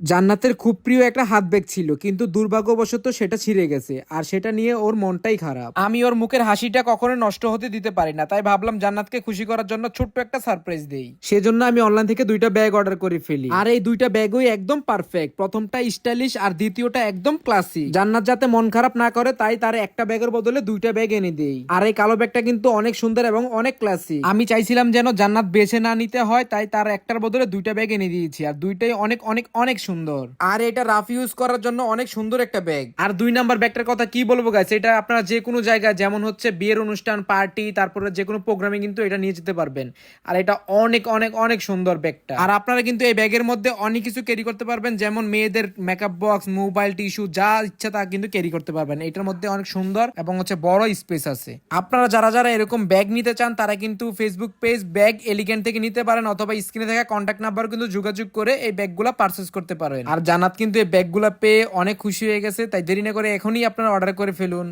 জান্নাতের খুব প্রিয় একটা হাত ব্যাগ ছিল কিন্তু দুর্ভাগ্যবশত সেটা ছিঁড়ে গেছে আর সেটা নিয়ে ওর মনটাই খারাপ। আমি ওর মুখের হাসিটা কখনো নষ্ট হতে দিতে পারি না তাই ভাবলাম জান্নাতকে খুশি করার জন্য ছোট্ট একটা সারপ্রাইজ দেই। সেজন্য আমি অনলাইন থেকে দুইটা ব্যাগ অর্ডার করে ফেলি। আর এই দুইটা ব্যাগই একদম পারফেক্ট প্রথমটা স্টাইলিশ আর দ্বিতীয়টা একদম ক্লাসিক জান্নাত যাতে মন খারাপ না করে তাই তার একটা ব্যাগের বদলে দুইটা ব্যাগ এনে দেই। আর এই কালো ব্যাগটা কিন্তু অনেক সুন্দর এবং অনেক ক্লাসিক আমি চাইছিলাম যেন জান্নাত বেছে না নিতে হয় তাই তার একটার বদলে দুইটা ব্যাগ এনে দিয়েছি আর দুইটাই অনেক অনেক অনেক সুন্দর। আর এটা রাফ ইউজ করার জন্য অনেক সুন্দর একটা ব্যাগ আর দুই নাম্বার ব্যাগটার কথা কি বলব গাইস এটা আপনারা যে কোনো জায়গায় যেমন হচ্ছে বিয়ের অনুষ্ঠান পার্টি তারপরে যে কোনো প্রোগ্রামে কিন্তু এটা নিয়ে যেতে পারবেন। আর এটা অনেক অনেক অনেক সুন্দর ব্যাগটা। আর আপনারা কিন্তু এই ব্যাগের মধ্যে অনেক কিছু ক্যারি করতে পারবেন যেমন মেয়েদের মেকআপ বক্স মোবাইল টিস্যু যা ইচ্ছা তা কিন্তু ক্যারি করতে পারবেন। এটার মধ্যে অনেক সুন্দর এবং হচ্ছে বড় স্পেস আছে। আপনারা যারা যারা এরকম ব্যাগ নিতে চান তারা কিন্তু ফেসবুক পেজ ব্যাগ এলিগেন্ট থেকে নিতে পারেন অথবা স্ক্রিনে থাকা কন্ট্যাক্ট নাম্বার কিন্তু যোগাযোগ করে এই ব্যাগগুলো পারচেস করতে পারেন। আর জানাত কিন্তু এই ব্যাগগুলো পেয়ে অনেক খুশি হয়ে গেছে, তাই দেরি না করে এখনই আপনারা অর্ডার করে ফেলুন।